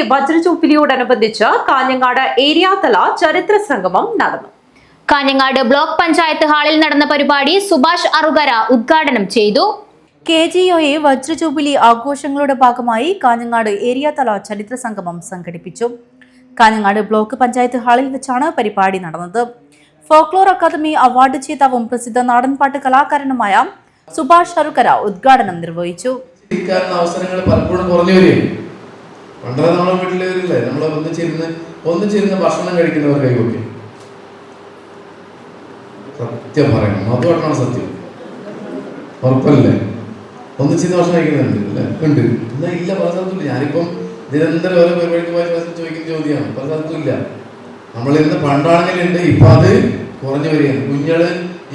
A വജ്രജൂബിലിയോടനുബന്ധിച്ച് Kanhangad ഏരിയാതല ചരിത്ര സംഗമം നടന്നു. കാഞ്ഞങ്ങാട് ബ്ലോക്ക് പഞ്ചായത്ത് ഹാളിൽ നടന്ന പരിപാടി സുഭാഷ് അറുകര ഉദ്ഘാടനം ചെയ്തു. കെ ജി ഒ എ വജ്രജൂബിലി ആഘോഷങ്ങളുടെ ഭാഗമായി കാഞ്ഞങ്ങാട് ഏരിയാതല ചരിത്ര സംഗമം സംഘടിപ്പിച്ചു. കാഞ്ഞങ്ങാട് ബ്ലോക്ക് പഞ്ചായത്ത് ഹാളിൽ വെച്ചാണ് പരിപാടി നടന്നത്. ഫോക്ലോർ അക്കാദമി അവാർഡ് ജേതാവും പ്രസിദ്ധ നാടൻപാട്ട് കലാകാരനുമായ സുഭാഷ് അറുകര ഉദ്ഘാടനം നിർവഹിച്ചു. അവസരങ്ങൾ പലപ്പോഴും കുറഞ്ഞു വരികയും പണ്ടേ നമ്മളെ ഒന്ന് നമ്മൾ ഒന്നിച്ചിരുന്ന് ഒന്നിച്ചിരുന്ന് ഭക്ഷണം കഴിക്കുന്നവർ കൈകൊക്കെ. സത്യം പറയണം. അതുകൊണ്ടാണ് സത്യം. ഉറപ്പല്ലേ? ഒന്നിച്ചിരുന്ന് ഭക്ഷണം കഴിക്കുന്നുണ്ട് അല്ലേ? ഉണ്ട്. ഇല്ല പല സ്ഥലത്തും ഞാനിപ്പം നിരന്തരം ഓരോ പരിപാടിക്ക് പോയ സ്ഥലത്ത് ചോദിക്കുന്ന ചോദ്യമാണ്. പല സ്ഥലത്തും ഇല്ല. നമ്മൾ ഇന്ന് പണ്ടാണെങ്കിലും ഉണ്ട് ഇപ്പൊ അത് കുറഞ്ഞു വരികയാണ്. കുഞ്ഞുങ്ങൾ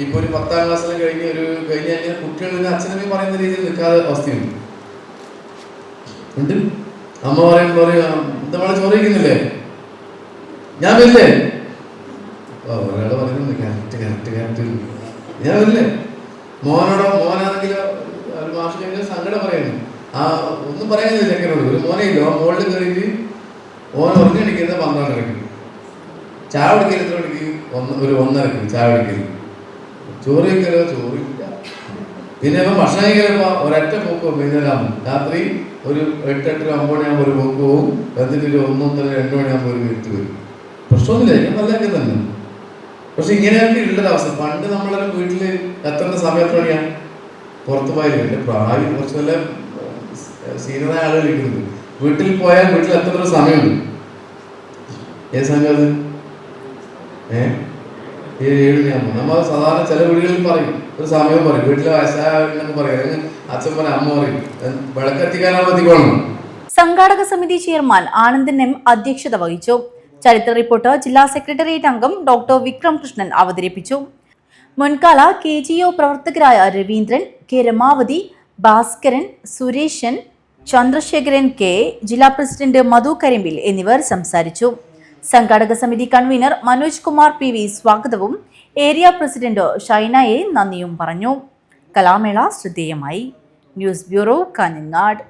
ഇപ്പൊ ഒരു പത്താം ക്ലാസ്സിൽ കഴിഞ്ഞ ഒരു കഴിഞ്ഞ ഇന്ന് അച്ഛനമ്മയും പറയുന്ന രീതിയിൽ നിൽക്കാതെ അവസ്ഥയുണ്ട്. ഉണ്ട്? അമ്മ പറയുമ്പോൾ പറയും മോളെ ചോദിക്കുന്നില്ലേ ഞാൻ വരില്ലേ? ഒരാളെ പറയുന്നുണ്ട് കറക്റ്റ് കറക്റ്റ് കറക്റ്റ് ഞാൻ വരില്ലേ? മോനോടോ മോനാണെങ്കിലോ ഒരു മാഷ് കഴിഞ്ഞാൽ സങ്കടം പറയുന്നു. ആ ഒന്നും പറയുന്നില്ല ചെക്കനോട്. ഒരു മോനെയില്ലോ മോളിൽ കയറിയിട്ട് ഓൻ ഉറങ്ങിണിക്കുന്ന പന്ത്രണ്ടരക്ക് ചായ കുടിക്കൽ എത്ര മണിക്ക്? ഒന്ന് ഒരു ഒന്നരക്ക് ചായ കുടിക്കൽ. ചോറ് കഴിക്കലോ? ചോറില്ല പിന്നെ ഇപ്പം ഭക്ഷണം കഴിക്കുമ്പോൾ ഒരൊറ്റ പോക്ക് വൈകുന്നേരം രാത്രി ഒരു എട്ട് എട്ടര ഒമ്പത് മണിയാകുമ്പോൾ ഒരു പോക്ക് പോകും എന്നിട്ട് ഒരു ഒന്നൊന്നര രണ്ട് മണിയാകുമ്പോൾ ഒരു വീട്ടിൽ വരും. പ്രശ്നമൊന്നുമില്ല ഞാൻ നല്ലതൊക്കെ തന്നെ. പക്ഷെ ഇങ്ങനെയൊക്കെ ഉള്ളൊരു അവസ്ഥ. പണ്ട് നമ്മളൊരു വീട്ടിൽ എത്ര സമയം എത്ര മണിയാണ് പുറത്ത് പോയാലും പ്രായം കുറച്ച് നല്ല സീനിയറായ ആളുകൾ ഇരിക്കുന്നത്. വീട്ടിൽ പോയാൽ വീട്ടിൽ എത്ര സമയമുണ്ട്. ഏത് സമയം അത്? ഏ മണിയാകുമ്പോൾ നമ്മൾ സാധാരണ ചില വീടുകളിൽ പറയും ഒരു സമയം പറയും വീട്ടിലെ വയസ്സായെന്നൊക്കെ പറയും. അച്ഛൻ പറയും അമ്മ പറയും വിളക്കെത്തിക്കാനാണ് എത്തിക്കോണം സംഘാടക സമിതി ചെയർമാൻ ആനന്ദൻ എം അധ്യക്ഷത വഹിച്ചു. ചരിത്ര റിപ്പോർട്ട് ജില്ലാ സെക്രട്ടേറിയറ്റ് അംഗം ഡോക്ടർ വിക്രം കൃഷ്ണൻ അവതരിപ്പിച്ചു. മുൻകാല കെ ജി ഒ പ്രവർത്തകരായ രവീന്ദ്രൻ കെ രമാവതി ഭാസ്കരൻ സുരേഷൻ ചന്ദ്രശേഖരൻ കെ ജില്ലാ പ്രസിഡന്റ് മധു കരിമ്പിൽ എന്നിവർ സംസാരിച്ചു. സംഘാടക സമിതി convener Manoj Kumar P V സ്വാഗതവും ഏരിയ പ്രസിഡന്റ് ഷൈന എ നന്ദിയും പറഞ്ഞു. കലാമേള ശ്രദ്ധേയമായി. News bureau Kanhangad.